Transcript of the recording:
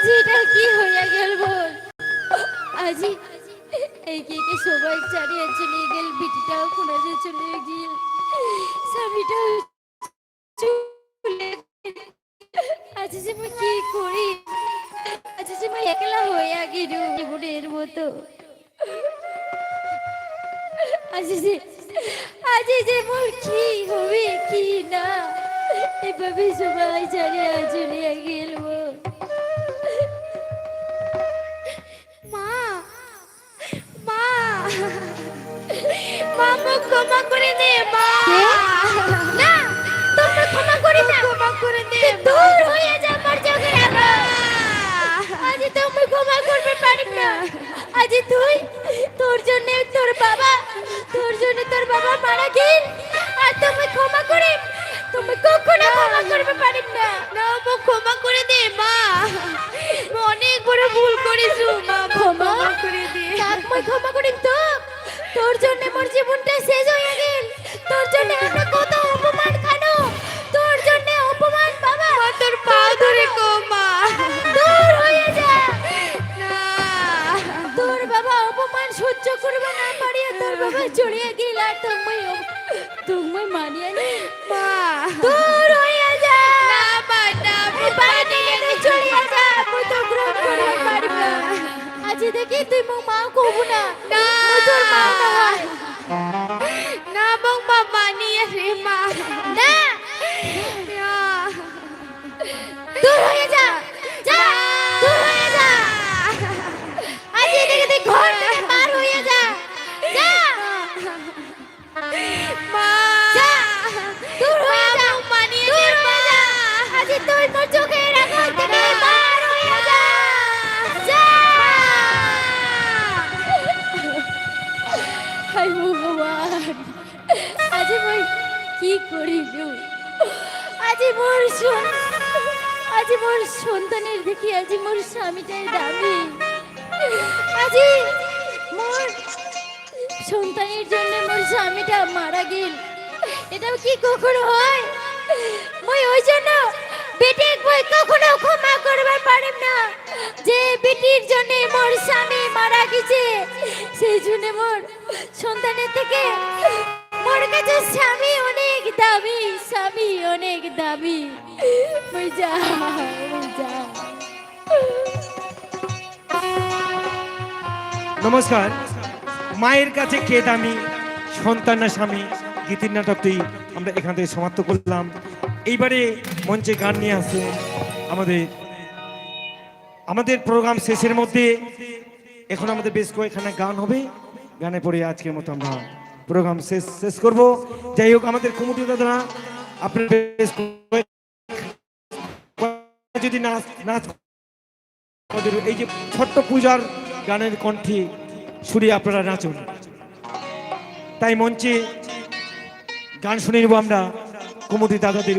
আজি এটা কি হইয়া গেল বল? আজি এই এইদিকে সবাই চারিয়ে চলে গেল, বিটিটাও খোঁজে চলে গেল স্বামীটাও চলে আজ যে আমি কি করি? আজি যে আমি একলা হইয়া গেল জীবনের মতো। আজি যে আজি যে মোর কি হবে কি না, এভাবে সবাই চারিয়ে চলে দে মা। না তোমরা ক্ষমা করে দাও। ক্ষমা করে দে দূর হয়ে যা আমার চোখের আলো। আজ তুমি ক্ষমা করবে পারি না। আজ তুই তোর জন্য তোর বাবা তোর জন্য তোর বাবা মারা গেল। আর তুমি ক্ষমা করে তুমি কখনো ক্ষমা করবে পারি না। না মা ক্ষমা করে দে মা। অনেক বড় ভুল করেছ। মা ক্ষমা? করে দে। ক্ষমা তো তোর জন্য মোর জীবনটা শেষ হয়ে গেল জন্য আমরা কত অপমান খানো? তোর জন্য অপমান বাবা। মা তোর পা ধরে কো মা। দূর হয়ে যা। না। তোর বাবা অপমান সহ্য করবে না পারিয়া তোর বাবা চড়িয়ে গেল তুমি তুমি মানিয়ে নি। মা। দূর হয়ে যা। না না বাড়ি নিয়ে চড়িয়ে যা মুই তো গ্রহণ করতে পারব আজ দেখি তুই মো মা কব না। না। তোর মা না মো মা মানিয়ে রে কি আজি মোর আজি মোর সন্তানের দেখি, আজি মোর স্বামীটাই দামি। আজি মোর সন্তানের জন্য মোর স্বামীটা মারা গেল। এটাও কি কখনো হয়? মই ওই জন্য বেটে মই কখনো ক্ষমা করবার পারিম না। যে বেটির জন্য মোর স্বামী মারা গেছে, সেই জন্য মোর সন্তানের থেকে অনেক দামি। নমস্কার। মায়ের কাছে কে দামি, সন্তান না স্বামী, গীতির নাটকটি আমরা এখান থেকে সমাপ্ত করলাম। এইবারে মঞ্চে গান নিয়ে আসে আমাদের। আমাদের প্রোগ্রাম শেষের মধ্যে এখন আমাদের বেশ কয়েকখানা গান হবে। গানে পড়ে আজকের মতো আমরা প্রোগ্রাম শেষ শেষ করব। যাই হোক, আমাদের কমিটি দাদা আপনার যদি নাচ নাচ এই যে ছোট্ট পূজার গানের কণ্ঠে সুরে আপনারা নাচুন। তাই মঞ্চে গান শুনে নেব আমরা কুমতি দাদাদের